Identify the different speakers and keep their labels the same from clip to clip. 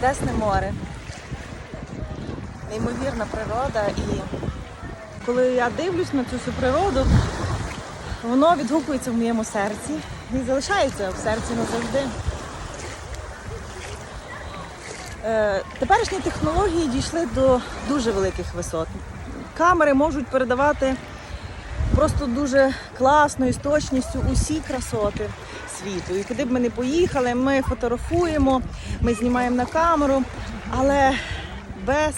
Speaker 1: чудесне море, неймовірна природа. І коли я дивлюсь на цю всю природу, воно відгукується в моєму серці і залишається в серці назавжди. Е, Теперішні технології дійшли до дуже великих висот. Камери можуть передавати просто дуже класно і з точністю усі красоти світу. І куди б ми не поїхали, ми фотографуємо, ми знімаємо на камеру, але без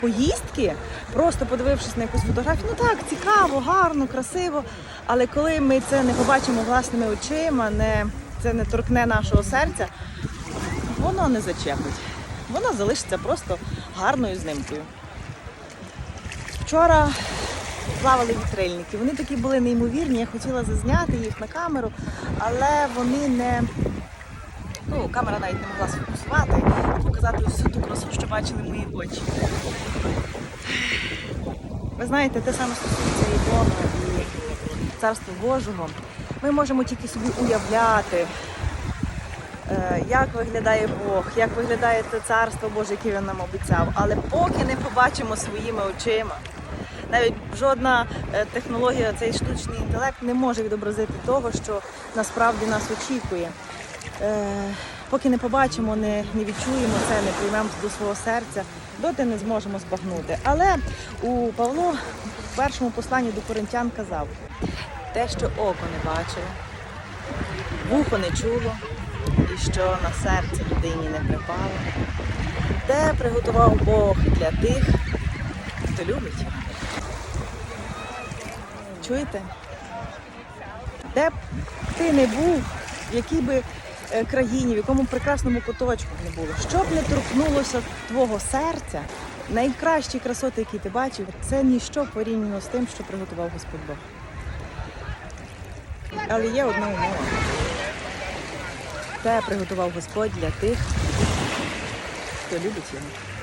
Speaker 1: поїздки, просто подивившись на якусь фотографію, ну так, цікаво, гарно, красиво. Але коли ми це не побачимо власними очима, не, це не торкне нашого серця, воно не зачепить. Воно залишиться просто гарною знимкою. Вчора плавали вітрильники. Вони такі були неймовірні. Я хотіла зазняти їх на камеру, але вони не. Ну, камера навіть не могла сфокусувати і показати всю ту красу, що бачили мої очі. Ви знаєте, те саме стосується і Бога, і Царства Божого. Ми можемо тільки собі уявляти, е, як виглядає Бог, як виглядає те царство Боже, яке він нам обіцяв. Але поки не побачимо своїми очима, навіть жодна е, технологія, цей штучний інтелект не може відобразити того, що насправді нас очікує. Е, Поки не побачимо, не, не відчуємо це, не приймемо до свого серця, доти не зможемо збагнути. Але у Павло в першому посланні до коринтян казав: те, що око не бачило, вухо не чуло, і що на серце людині не припало, те приготував Бог для тих, хто любить. Чуєте? Де б ти не був, в якій би е, країні, в якому прекрасному куточку не було, що б не торкнулося твого серця, найкращі красоти, які ти бачив, це ніщо порівняно з тим, що приготував Господь Бог. Але є одна умова. Те приготував Господь для тих, хто любить його.